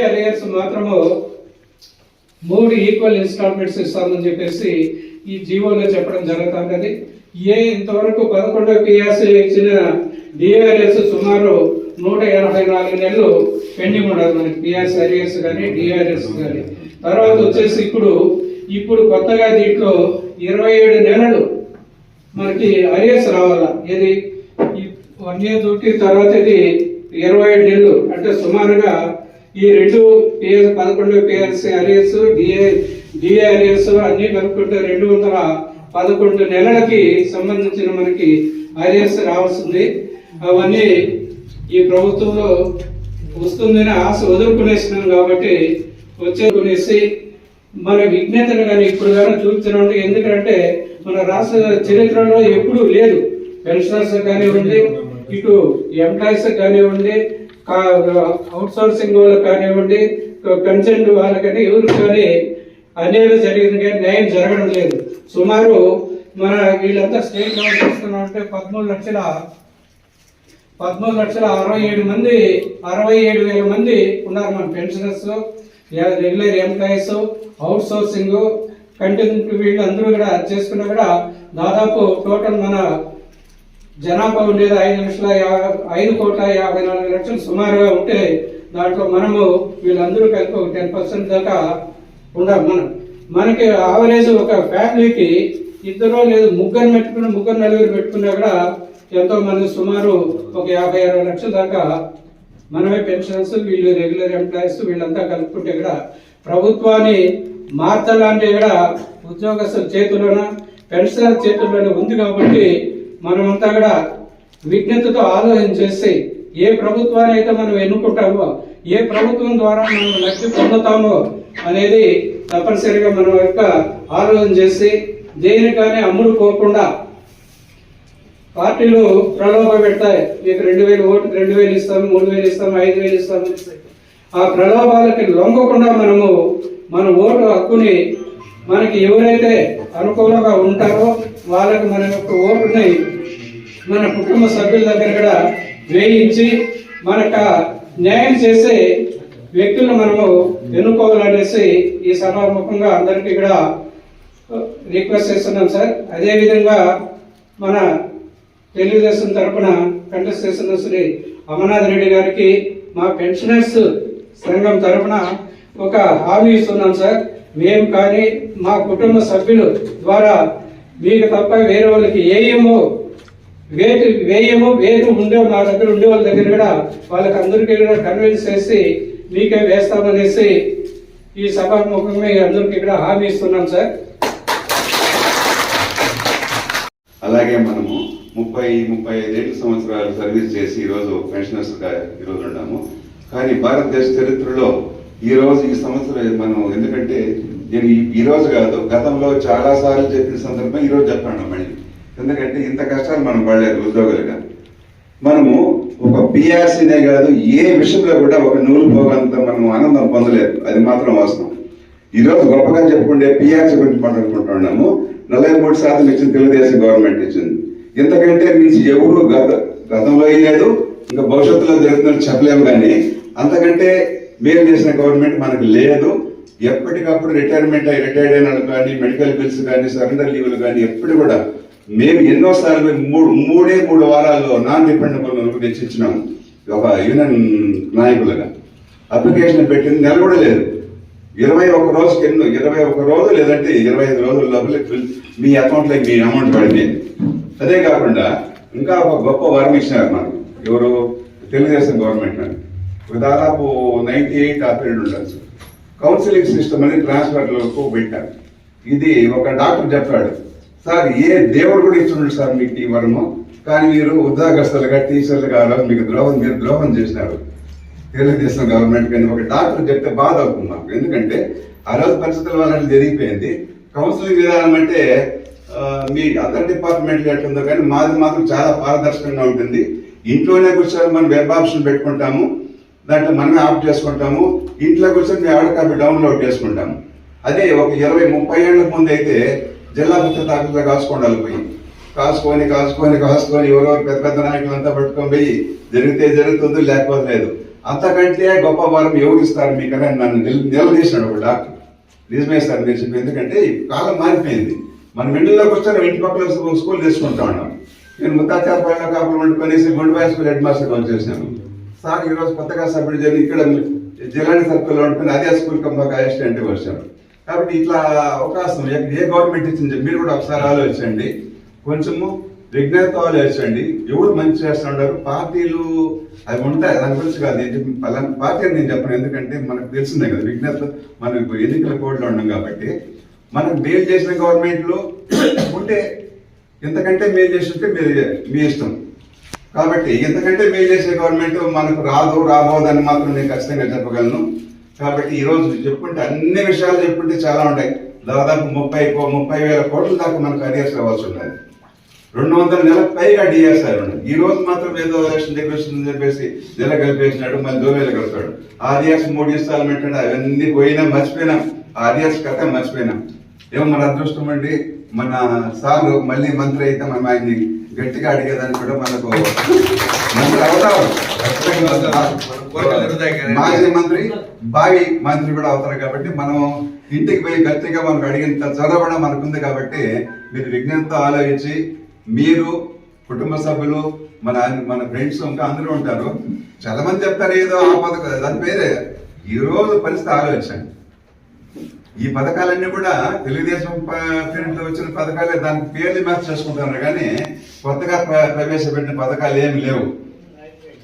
డిఆర్ఏఎస్ మాత్రము మూడు equal instalments ఇస్తామని చెప్పేసి ఈ జీవోలో చెప్పడం జరుగుతుంది ఏ ఇంతవరకు పదకొండో పిఎస్ ఇచ్చిన డిఆర్ఎస్ సుమారు నూట ఎనభై నాలుగు నెలలు పెండింగ్ ఉండదు మనకి పిఎస్ అరియర్స్ కానీ డిఆర్ఎస్ కానీ తర్వాత వచ్చేసి ఇప్పుడు ఇప్పుడు కొత్తగా దీంట్లో ఇరవై ఏడు నెలలు మనకి అరియర్స్ రావాలా? ఇది వన్ ఇయర్ డ్యూటీ తర్వాత ఇది ఇరవై ఏడు నెలలు. అంటే సుమారుగా ఈ రెండు పిఎస్ పదకొండు పిఎస్ అరియర్స్ డిఏ డిఆర్ఎస్ అన్ని కలుపుకుంటే రెండు వందల పదకొండు నెలలకి సంబంధించిన మనకి అరియర్స్ రావాల్సింది. అవన్నీ ఈ ప్రభుత్వంలో వస్తుందని ఆశ వదులుకునేసినాం కాబట్టి వచ్చేకునేసి మన విజ్ఞతను కానీ ఇప్పుడు కానీ చూపుతున్నాం ఎందుకంటే మన రాష్ట్ర చరిత్రలో ఎప్పుడూ లేదు. పెన్షనర్స్ కానివ్వండి ఇటు ఎంప్లాయీస్ కానివ్వండి అవుట్ సోర్సింగ్ వాళ్ళకి కానివ్వండి కన్సెంట్ వాళ్ళకని ఎవరు కానీ అనేవి జరిగింది కానీ న్యాయం జరగడం లేదు. సుమారు మన వీళ్ళంతా స్టేట్ లెవెల్ చూస్తున్నాం అంటే పదమూడు లక్షల పదమూడు లక్షల అరవై ఏడు మంది అరవై ఏడు వేల మంది ఉన్నారు మన pensioners regular employees outsourcing continue వీళ్ళు అందరూ కూడా చేసుకున్నా కూడా దాదాపు టోటల్ మన జనాభా ఉండేది ఐదు లక్షల ఐదు కోట్ల యాభై నాలుగు లక్షలు సుమారుగా ఉంటే దాంట్లో మనము వీళ్ళందరూ కలిపి ఒక టెన్ పర్సెంట్ దాకా ఉండాలి. మనం మనకి ఆవరేజ్ ఒక ఫ్యామిలీకి ఇద్దరు లేదు ముగ్గురు పెట్టుకున్న ముగ్గురు నలుగురు పెట్టుకున్నా కూడా ఎంతో మంది సుమారు ఒక యాభై అరవై లక్షల దాకా మనమే పెన్షన్స్ వీళ్ళు రెగ్యులర్ ఎంప్లాయీస్ వీళ్ళంతా కలుపుకుంటే కూడా ప్రభుత్వాన్ని మార్చాలంటే కూడా ఉద్యోగస్తుల చేతుల్లోన పెన్షనర్ చేతుల్లోనే ఉంది కాబట్టి మనమంతా కూడా విజ్ఞతతో ఆలోచన చేసి ఏ ప్రభుత్వాన్ని అయితే మనం ఎన్నుకుంటామో ఏ ప్రభుత్వం ద్వారా మనం లబ్ధి పొందుతామో అనేది తప్పనిసరిగా మనం యొక్క ఆలోచన చేసి దేనికని అమ్ముడు పోకుండా పార్టీలు ప్రలోభ పెడతాయి. మీకు రెండు వేలు ఓటు రెండు వేలు ఇస్తాము మూడు వేలు ఇస్తాము ఐదు వేలు ఇస్తాము ఆ ప్రలోభాలకి లొంగకుండా మనము మన ఓటు హక్కుని మనకి ఎవరైతే అనుకూలంగా ఉంటారో వాళ్ళకి మన యొక్క ఓటుని మన కుటుంబ సభ్యుల దగ్గర కూడా వేయించి మనకు న్యాయం చేసే వ్యక్తులను మనము ఎన్నుకోవాలనేసి ఈ సభాముఖంగా అందరికీ కూడా రిక్వెస్ట్ చేస్తున్నాం సార్. అదేవిధంగా మన తెలుగుదేశం తరపున కంటెస్ట్ చేస్తున్న శ్రీ అమర్నాథ్ రెడ్డి గారికి మా పెన్షనర్స్ సంఘం తరపున ఒక హామీ ఇస్తున్నాం సార్. మేము కానీ మా కుటుంబ సభ్యులు ద్వారా మీకు తప్ప వేరే వాళ్ళకి ఏమో వేటు వేయము వేయము ఉండే మా దగ్గర ఉండే వాళ్ళ దగ్గర కూడా వాళ్ళకి అందరికీ కూడా కన్విన్స్ చేసి మీకే వేస్తామనేసి ఈ సభాముఖంగా అందరికీ ఇక్కడ హామీ ఇస్తున్నాం సార్. అలాగే మనము ముప్పై ముప్పై ఐదేళ్ళు సంవత్సరాలు సర్వీస్ చేసి ఈరోజు పెన్షనర్స్గా ఈరోజు ఉన్నాము. కానీ భారతదేశ చరిత్రలో ఈ రోజు ఈ సంవత్సరం మనం ఎందుకంటే నేను ఈరోజు కాదు గతంలో చాలా సార్లు చెప్పిన సందర్భం ఈరోజు చెప్పాను మళ్ళీ. ఎందుకంటే ఇంత కష్టాలు మనం పడలేదు ఉద్యోగులుగా. మనము ఒక పిఆర్సీనే కాదు ఏ విషయంలో కూడా ఒక నూలు పోగంత మనం ఆనందం పొందలేదు. అది మాత్రం వాస్తవం. ఈరోజు గొప్పగా చెప్పుకుంటే పిఆర్సీ గురించి మాట్లాడుకుంటున్నాము. నలభై మూడు శాతం ఇచ్చింది తెలుగుదేశం గవర్నమెంట్ ఇచ్చింది. ఇంతకంటే మించి ఎవరు గత గతంలో లేదు ఇంకా భవిష్యత్తులో జరుగుతుందని చెప్పలేము కానీ అంతకంటే మేలు చేసిన గవర్నమెంట్ మనకు లేదు. ఎప్పటికప్పుడు రిటైర్మెంట్ రిటైర్డ్ అయిన వాళ్ళు కానీ మెడికల్ బిల్స్ కానీ సరెండర్ లీవ్లు కానీ ఎప్పుడు కూడా మేము ఎన్నోసార్లు మూడు మూడే మూడు వారాల్లో నాన్ డిపెండబుల్ తెచ్చిచ్చినాము ఒక యూనియన్ నాయకులుగా. అప్లికేషన్ పెట్టింది నెల కూడా లేదు. ఇరవై ఒక రోజుకి ఎన్నో ఇరవై ఒక రోజు లేదంటే ఇరవై ఐదు రోజుల లోపల మీ అకౌంట్లోకి మీ అమౌంట్ పడింది. అదే కాకుండా ఇంకా ఒక గొప్ప వరం ఇచ్చినారు మనకు ఎవరు? తెలుగుదేశం గవర్నమెంట్ అని. ఒక దాదాపు నైన్టీ ఎయిట్ ఆ పీరియడ్ ఉండొచ్చు కౌన్సిలింగ్ సిస్టమ్ అని ట్రాన్స్ఫర్లకు పెట్టారు. ఇది ఒక డాక్టర్ చెప్పాడు. సార్ ఏ దేవుడు కూడా ఇస్తున్నాడు సార్ మీకు ఈ వరము? కానీ మీరు ఉద్యోగస్తులుగా టీచర్లు కావాలి మీకు ద్రోహం మీరు ద్రోహం చేసినారు. తెలుగుదేశం గవర్నమెంట్ కానీ ఒక డాక్టర్ చెప్తే బాధ అవుతుంది మాకు ఎందుకంటే ఆ రోజు పరిస్థితుల వల్ల జరిగిపోయింది. కౌన్సిలింగ్ విధానం అంటే మీ అదర్ డిపార్ట్మెంట్ ఎట్లుందో కానీ మాది మాత్రం చాలా పారదర్శకంగా ఉంటుంది. ఇంట్లోనే కూర్చొని మనం వెబ్ ఆప్షన్ పెట్టుకుంటాము. దాంట్లో మనమే ఆఫ్ చేసుకుంటాము. ఇంట్లో కూర్చొని మేము ఎవరి కాపీ డౌన్లోడ్ చేసుకుంటాము. అదే ఒక ఇరవై ముప్పై ఏళ్ళ ముందు అయితే జిల్లా భద్రత ఆఫీసులో కాసుకోండాలి పోయి. కాసుకొని కాసుకొని కాసుకొని ఎవరెవరు పెద్ద పెద్ద నాయకులంతా పట్టుకొని పోయి జరిగితే జరుగుతుంది లేకపోతే లేదు. అంతకంటే గొప్ప వారం ఎవరు ఇస్తారు మీకని నన్ను నిల్ నిలదీసినాడు ఒక డాక్టర్. నిజమే సార్ మీరు చెప్పి ఎందుకంటే కాలం మారిపోయింది. మనం ఇంటిలోకి వస్తే ఇంటి పక్కల స్కూల్ తీసుకుంటా ఉన్నాం. నేను ముత్తాచారపల్లిలో కాపులు వండుకొనేసి గుండెబాయ్ స్కూల్ హెడ్ మాస్టర్ వచ్చేసాను సార్ ఈరోజు కొత్తగా సబ్మిట్ జరిగి ఇక్కడ జిల్లాని సర్కిల్లో వండుకొని అదే స్కూల్ కంపక అసిస్టెంట్ వచ్చాను కాబట్టి ఇట్లా అవకాశం ఏ- గవర్నమెంట్ ఇచ్చింది? మీరు కూడా ఒకసారి ఆలోచించండి. కొంచెము విజ్ఞత ఆలోచించండి ఎవరు మంచి చేస్తున్నారు పార్టీలు అవి ఉంటాయి. దాని గురించి కాదు. నేను పలానా పార్టీ అని నేను చెప్పను. ఎందుకంటే మనకు తెలిసిందే కదా విజ్ఞత మనకు ఎన్నికల కోడ్లో ఉండం కాబట్టి. మనం మేలు చేసిన గవర్నమెంట్లు ఉంటే ఇంతకంటే మేలు చేసి ఉంటే మీరు మీ ఇష్టం. కాబట్టి ఇంతకంటే మేలు చేసే గవర్నమెంట్ మనకు రాదు రాబోదని మాత్రం నేను ఖచ్చితంగా చెప్పగలను. కాబట్టి ఈ రోజు చెప్పుకుంటే అన్ని విషయాలు చెప్పుకుంటే చాలా ఉంటాయి. దాదాపు ముప్పై కో- ముప్పై వేల కోట్ల దాకా మనకు అరియర్స్ రావాల్సి ఉన్నది రెండు వందల నెలలకు పైగా డిఎస్ఆర్ ఉన్నాయి ఈ రోజు మాత్రం ఏదో ఎలక్షన్ దగ్గర వస్తుందని చెప్పేసి నెల కలిపేసినాడు మళ్ళీ దోవేలు కలుపుతాడు. ఆర్డిఎస్ మూడు ఇన్స్టాల్మెంట్ అంటే అవన్నీ పోయినా మర్చిపోయినాం ఆర్డిఎస్ కథ మర్చిపోయినాం. ఏమో మన అదృష్టం అండి మన సార్ మళ్ళీ మంత్రి అయితే మనం ఆయన్ని గట్టిగా అడిగేదాన్ని కూడా మనకు మంత్రి అవుతారు. మాజీ మంత్రి బావి మంత్రి కూడా అవుతారు కాబట్టి మనం ఇంటికి పోయి గట్టిగా మనకు అడిగినంత చొరవడ మనకుంది కాబట్టి మీరు విజ్ఞానంతో ఆలోచించి మీరు కుటుంబ సభ్యులు మన మన ఫ్రెండ్స్ ఇంకా అందరూ ఉంటారు. చాలా మంది చెప్తారు ఏదో ఆ పథకం దాని పేరే ఈరోజు పరిస్థితి ఆలోచించండి. ఈ పథకాలన్నీ కూడా తెలుగుదేశం పీరియడ్ వచ్చిన పథకాలే దానికి పేర్లు మ్యాచ్ చేసుకుంటున్నారు కానీ కొత్తగా ప్ర- ప్రవేశపెట్టిన పథకాలు ఏమి లేవు.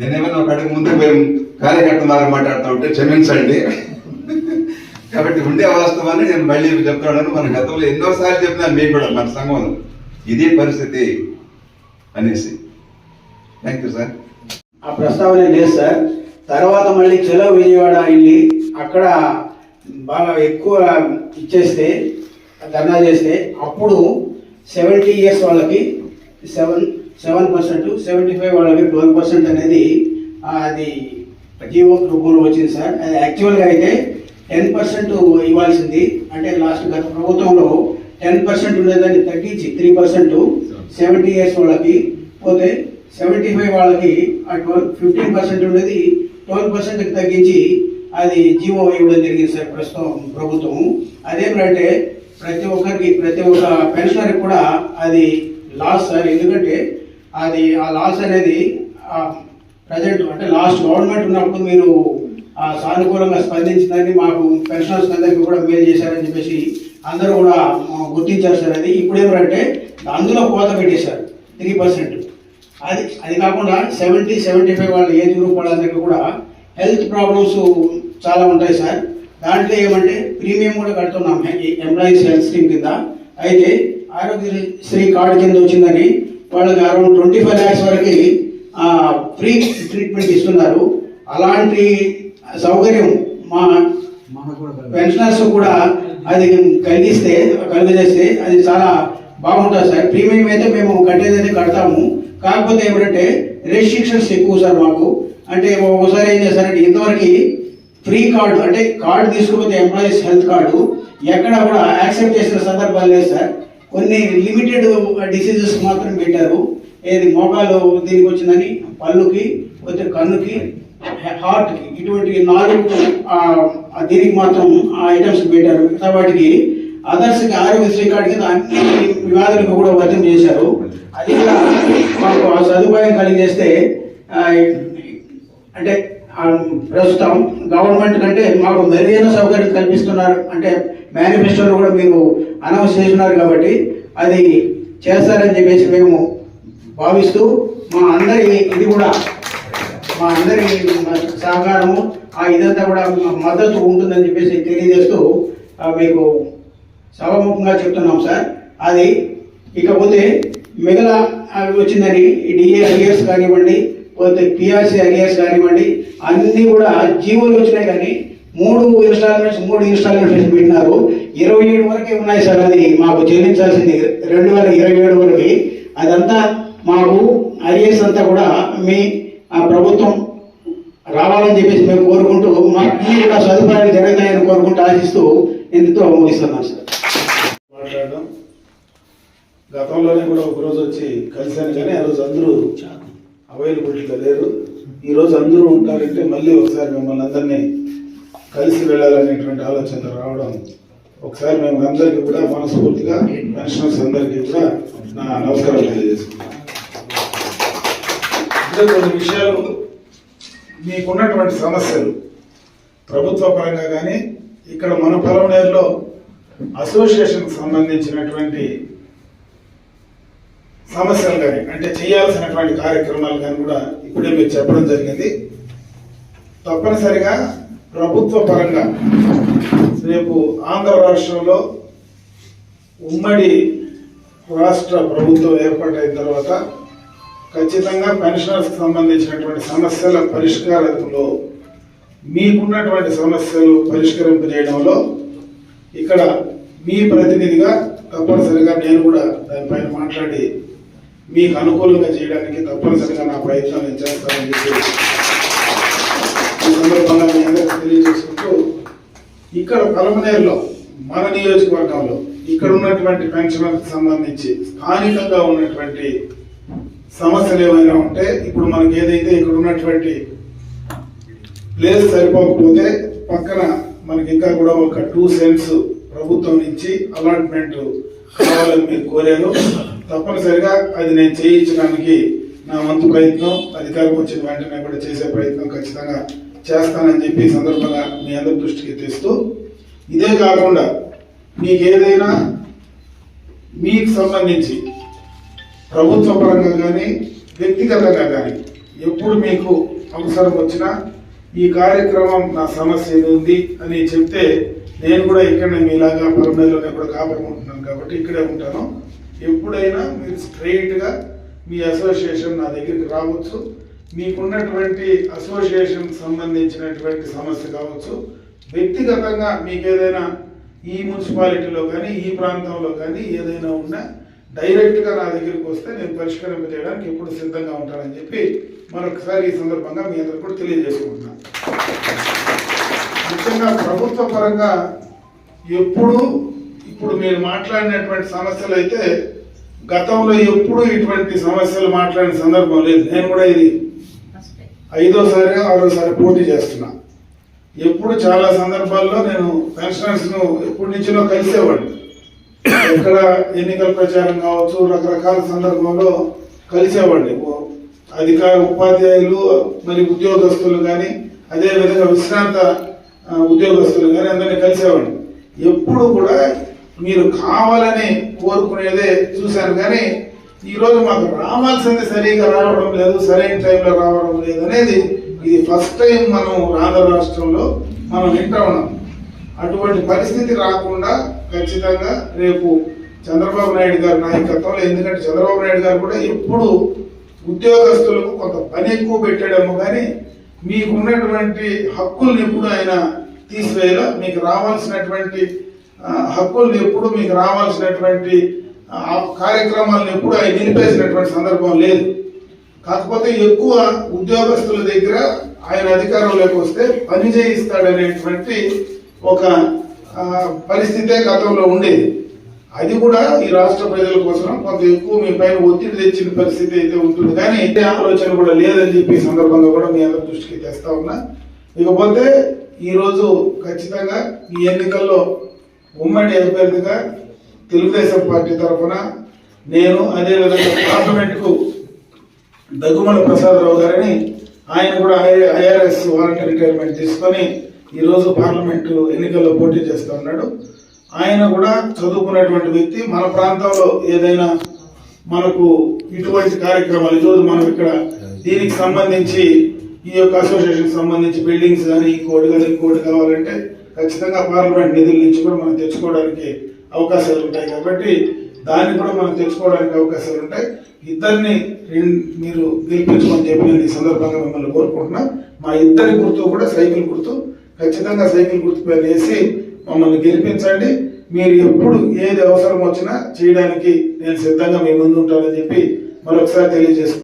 నేనేమైనా ఒక అడుగు ముందు మేము కార్యకర్తలాగా మాట్లాడుతూ ఉంటే క్షమించండి. కాబట్టి ఉండే వాస్తవాన్ని నేను మళ్ళీ చెప్తున్నాను. మన గతంలో ఎన్నోసార్లు చెప్పినాను మీకు కూడా మన సంఘంలో ఇదే పరిస్థితి అనేసి. థ్యాంక్ యూ సార్ ఆ ప్రస్తావన లేదు సార్ తర్వాత మళ్ళీ చెలో విజయవాడ వెళ్ళి అక్కడ బాగా ఎక్కువ ఇచ్చేస్తే ధర్నా చేస్తే అప్పుడు సెవెంటీ ఇయర్స్ వాళ్ళకి seven seven percent seventy five వాళ్ళకి ట్వెల్వ్ పర్సెంట్ అనేది అది జీవో రూపంలో వచ్చింది సార్. అది యాక్చువల్గా అయితే టెన్ పర్సెంట్ ఇవ్వాల్సింది. అంటే లాస్ట్ గత ప్రభుత్వంలో టెన్ పర్సెంట్ ఉండేదాన్ని తగ్గించి త్రీ పర్సెంట్ సెవెంటీ ఇయర్స్ వాళ్ళకి. పోతే సెవెంటీ ఫైవ్ వాళ్ళకి ఆ ట్వెల్వ్ ఫిఫ్టీన్ పర్సెంట్ ఉండేది. ట్వెల్వ్ పర్సెంట్కి తగ్గించి అది జీవో ఇవ్వడం జరిగింది సార్ ప్రస్తుతం ప్రభుత్వం. అదేమిటంటే ప్రతి ఒక్కరికి ప్రతి ఒక్క పెన్షనర్కి కూడా అది లాస్ సార్. ఎందుకంటే అది ఆ లాస్ అనేది ప్రజెంట్ అంటే లాస్ట్ గవర్నమెంట్ ఉన్నప్పుడు మీరు సానుకూలంగా స్పందించిందని మాకు పెన్షనర్స్ అందరికీ కూడా మేలు చేశారని చెప్పేసి అందరూ కూడా గుర్తించారు సార్ అది. ఇప్పుడు ఏమంటే అందులో కోత పెట్టేశారు త్రీ పర్సెంట్ అది అది కాకుండా సెవెంటీ సెవెంటీ ఫైవ్ వాళ్ళ ఏజ్ గ్రూప్ వాళ్ళందరికీ కూడా హెల్త్ ప్రాబ్లమ్స్ చాలా ఉంటాయి సార్. దాంట్లో ఏమంటే ప్రీమియం కూడా కడుతున్నాం ఎంప్లాయీస్ హెల్త్ స్కీమ్ కింద. అయితే ఆరోగ్యశ్రీ కార్డు కింద వచ్చిందని వాళ్ళకి అరౌండ్ ట్వంటీ ఫైవ్ ల్యాక్స్ వరకు ఫ్రీ ట్రీట్మెంట్ ఇస్తున్నారు. అలాంటి సౌకర్యం మా పెన్షనర్స్ కూడా అది కలిగిస్తే కలిగజేస్తే అది చాలా బాగుంటుంది సార్. ప్రీమియం అయితే మేము కట్టేదైతే కడతాము. కాకపోతే ఏమిటంటే రెస్ట్రిక్షన్స్ ఎక్కువ సార్ మాకు. అంటే ఒకసారి ఏం చేస్తారంటే ఇంతవరకు ఫ్రీ కార్డు అంటే కార్డు తీసుకుపోతే ఎంప్లాయీస్ హెల్త్ కార్డు ఎక్కడ కూడా యాక్సెప్ట్ చేసిన సందర్భాలు లేదు సార్. కొన్ని లిమిటెడ్ డిసీజెస్ మాత్రం పెట్టారు. ఏది మోకాలు దీనికి వచ్చిందని పళ్ళుకి వచ్చే కన్నుకి హార్ట్కి ఇటువంటి నాలుగు దీనికి మాత్రం ఆ ఐటమ్స్ పెట్టారు. మిగతా వాటికి అదర్స్ ఆరోగ్యశ్రీ కార్డు కింద అన్ని వ్యాధులకు కూడా వర్తం చేశారు. అది కూడా మాకు ఆ సదుపాయం కలిగేస్తే అంటే ప్రస్తుతం గవర్నమెంట్ కంటే మాకు మెరుగైన సౌకర్యం కల్పిస్తున్నారు. అంటే మేనిఫెస్టోలో కూడా మీరు అనౌన్స్ చేస్తున్నారు కాబట్టి అది చేస్తారని చెప్పేసి మేము భావిస్తూ మా అందరి ఇది కూడా మా అందరి సహకారము ఆ ఇదంతా కూడా మా మద్దతు ఉంటుందని చెప్పేసి తెలియజేస్తూ మీకు సభముఖంగా చెప్తున్నాం సార్. అది ఇకపోతే మిగల అవి వచ్చిందని డిఏ ఐఎస్ కానివ్వండి పోతే పిఆర్సీ ఐఎస్ కానివ్వండి అన్నీ కూడా జీవోలు వచ్చినాయి కానీ మూడు ఇన్స్టాల్మెంట్స్ మూడు ఇన్స్టాల్మెంట్స్ పెట్టినారు. ఇరవై ఏడు వరకే ఉన్నాయి సార్ అది మాకు చెల్లించాల్సింది. రెండు వేల ఇరవై ఏడు వరకు. అదంతా మాకు ఐఏఎస్ అంతా కూడా మీ ఆ ప్రభుత్వం రావాలని చెప్పేసి మేము కోరుకుంటూ మా కూడా సదుపాయాలు జరుగుతాయని కోరుకుంటూ ఆశిస్తూ ఇందుతో ముగిస్తున్నాం సార్. మాట్లాడడం. గతంలోనే కూడా ఒకరోజు వచ్చి కలిశాను కానీ ఆ రోజు అందరూ అవైలబిలిటీలో లేరు. ఈరోజు అందరూ ఉంటారంటే మళ్ళీ ఒకసారి మిమ్మల్ని అందరినీ కలిసి వెళ్ళాలనేటువంటి ఆలోచన రావడం ఒకసారి మేము అందరికీ కూడా మనస్ఫూర్తిగా పెన్షనర్స్ అందరికీ కూడా నా నమస్కారాలు తెలియజేసుకుంటాను ఇంకా కొన్ని విషయాలు మీకున్నటువంటి సమస్యలు. ప్రభుత్వ పరంగా కానీ ఇక్కడ మన పొలంనేరులో అసోసియేషన్కి సంబంధించినటువంటి సమస్యలు కానీ అంటే చేయాల్సినటువంటి కార్యక్రమాలు కానీ కూడా ఇప్పుడే మీరు చెప్పడం జరిగింది. తప్పనిసరిగా ప్రభుత్వ పరంగా రేపు ఆంధ్ర రాష్ట్రంలో ఉమ్మడి రాష్ట్ర ప్రభుత్వం ఏర్పాటైన తర్వాత ఖచ్చితంగా పెన్షనర్స్కి సంబంధించినటువంటి సమస్యల పరిష్కారంలో మీకున్నటువంటి సమస్యలు పరిష్కరింపజేయడంలో ఇక్కడ మీ ప్రతినిధిగా తప్పనిసరిగా నేను కూడా దానిపైన మాట్లాడి మీకు అనుకూలంగా చేయడానికి తప్పనిసరిగా నా ప్రయత్నం నేను చేస్తానని చెప్పి ఈ సందర్భంగా మీ అందరికీ తెలియజేసుకుంటూ ఇక్కడ పలమనేరులో మన నియోజకవర్గంలో ఇక్కడ ఉన్నటువంటి పెన్షనర్కి సంబంధించి స్థానికంగా ఉన్నటువంటి సమస్యలు ఏమైనా ఉంటే ఇప్పుడు మనకి ఏదైతే ఇక్కడ ఉన్నటువంటి ప్లేస్ సరిపోకపోతే పక్కన మనకి ఇంకా కూడా ఒక టూ సెంట్స్ ప్రభుత్వం నుంచి అలాట్మెంట్ కావాలని మీరు కోరారు. తప్పనిసరిగా అది నేను చేయించడానికి నా వంతు ప్రయత్నం అధికారం వచ్చిన వెంటనే కూడా చేసే ప్రయత్నం ఖచ్చితంగా చేస్తానని చెప్పి సందర్భంగా మీ అందరి దృష్టికి తెస్తూ ఇదే కాకుండా మీకు ఏదైనా మీకు సంబంధించి ప్రభుత్వ పరంగా కానీ వ్యక్తిగతంగా కానీ ఎప్పుడు మీకు అవసరం వచ్చినా ఈ కార్యక్రమం నా సమస్య ఏది ఉంది అని చెప్తే నేను కూడా ఇక్కడనే మీలాగా పరమేలోనే కూడా కాపాడుకుంటున్నాను కాబట్టి ఇక్కడే ఉంటాను. ఎప్పుడైనా మీరు స్ట్రైట్గా మీ అసోసియేషన్ నా దగ్గరికి రావచ్చు. మీకున్నటువంటి అసోసియేషన్ సంబంధించినటువంటి సమస్య కావచ్చు. వ్యక్తిగతంగా మీకు ఏదైనా ఈ మున్సిపాలిటీలో కానీ ఈ ప్రాంతంలో కానీ ఏదైనా ఉన్నా డైరెక్ట్గా నా దగ్గరికి వస్తే నేను పరిష్కరింపజేయడానికి ఎప్పుడు సిద్ధంగా ఉంటానని చెప్పి మరొకసారి ఈ సందర్భంగా మీ అందరికి కూడా తెలియజేసుకుంటున్నాను ముఖ్యంగా ప్రభుత్వ పరంగా ఎప్పుడు ఇప్పుడు మీరు మాట్లాడినటువంటి సమస్యలు అయితే గతంలో ఎప్పుడు ఇటువంటి సమస్యలు మాట్లాడిన సందర్భం లేదు. నేను కూడా ఇది ఐదోసారి ఆరోసారి పోటీ చేస్తున్నా. ఎప్పుడు చాలా సందర్భాల్లో నేను పెన్షనర్స్ను ఎప్పటి నుంచినో కలిసేవాడిని. ఎక్కడ ఎన్నికల ప్రచారం కావచ్చు రకరకాల సందర్భంలో కలిసేవాడిని. అధికార ఉపాధ్యాయులు మరి ఉద్యోగస్తులు కానీ అదేవిధంగా విశ్రాంత ఉద్యోగస్తులు కానీ అందరినీ కలిసేవాడిని. ఎప్పుడు కూడా మీరు కావాలని కోరుకునేదే చూశాను కానీ ఈరోజు మాకు రావాల్సింది సరిగా రావడం లేదు సరైన టైంలో రావడం లేదు అనేది ఇది ఫస్ట్ టైం మనం ఆంధ్ర రాష్ట్రంలో మనం వింటా ఉన్నాం. అటువంటి పరిస్థితి రాకుండా ఖచ్చితంగా రేపు చంద్రబాబు నాయుడు గారి నాయకత్వంలో ఎందుకంటే చంద్రబాబు నాయుడు గారు కూడా ఎప్పుడు ఉద్యోగస్తులకు కొంత పని ఎక్కువ పెట్టాడేమో కానీ మీకున్నటువంటి హక్కుల్ని ఎప్పుడు ఆయన తీసివేయాలో. మీకు రావాల్సినటువంటి హక్కుల్ని ఎప్పుడు మీకు రావాల్సినటువంటి కార్యక్రమాలను ఎప్పుడు ఆయన నిలిపేసినటువంటి సందర్భం లేదు. కాకపోతే ఎక్కువ ఉద్యోగస్తుల దగ్గర ఆయన అధికారంలోకి వస్తే పని చేయిస్తాడనేటువంటి ఒక పరిస్థితే గతంలో ఉండేది అది కూడా ఈ రాష్ట్ర ప్రజల కోసం కొంత ఎక్కువ మీ పైన ఒత్తిడి తెచ్చిన పరిస్థితి అయితే ఉంటుంది కానీ ఇదే ఆలోచన కూడా లేదని చెప్పి సందర్భంగా కూడా మీ అందరి దృష్టికి తెస్తా ఉన్నా ఇకపోతే ఈరోజు ఖచ్చితంగా ఈ ఎన్నికల్లో ఉమ్మడి అభ్యర్థిగా తెలుగుదేశం పార్టీ తరఫున నేను అదేవిధంగా పార్లమెంట్కు దగ్గుమల ప్రసాదరావు గారిని ఆయన కూడా ఐఆర్ఎస్ వాలంటీ రిటైర్మెంట్ తీసుకొని ఈరోజు పార్లమెంటు ఎన్నికల్లో పోటీ చేస్తూ ఉన్నాడు. ఆయన కూడా చదువుకున్నటువంటి వ్యక్తి. మన ప్రాంతంలో ఏదైనా మనకు ఇటువంటి కార్యక్రమాలు ఈరోజు మనం ఇక్కడ దీనికి సంబంధించి ఈ యొక్క అసోసియేషన్ సంబంధించి బిల్డింగ్స్ కానీ ఇంకోటి కానీ ఇంకోటి కావాలంటే ఖచ్చితంగా పార్లమెంట్ నిధుల నుంచి కూడా మనం తెచ్చుకోవడానికి అవకాశాలు ఉంటాయి. కాబట్టి దాన్ని కూడా మనం తెచ్చుకోవడానికి అవకాశాలు ఉంటాయి. ఇద్దరిని మీరు గెలిపించమని చెప్పి నేను ఈ సందర్భంగా మిమ్మల్ని కోరుకుంటున్నా. మా ఇద్దరి గుర్తు కూడా సైకిల్ గుర్తు. ఖచ్చితంగా సైకిల్ గుర్తుపై వేసి మమ్మల్ని గెలిపించండి. మీరు ఎప్పుడు ఏది అవసరం వచ్చినా చేయడానికి నేను సిద్ధంగా మీ ముందు ఉంటానని చెప్పి మరొకసారి తెలియజేస్తాను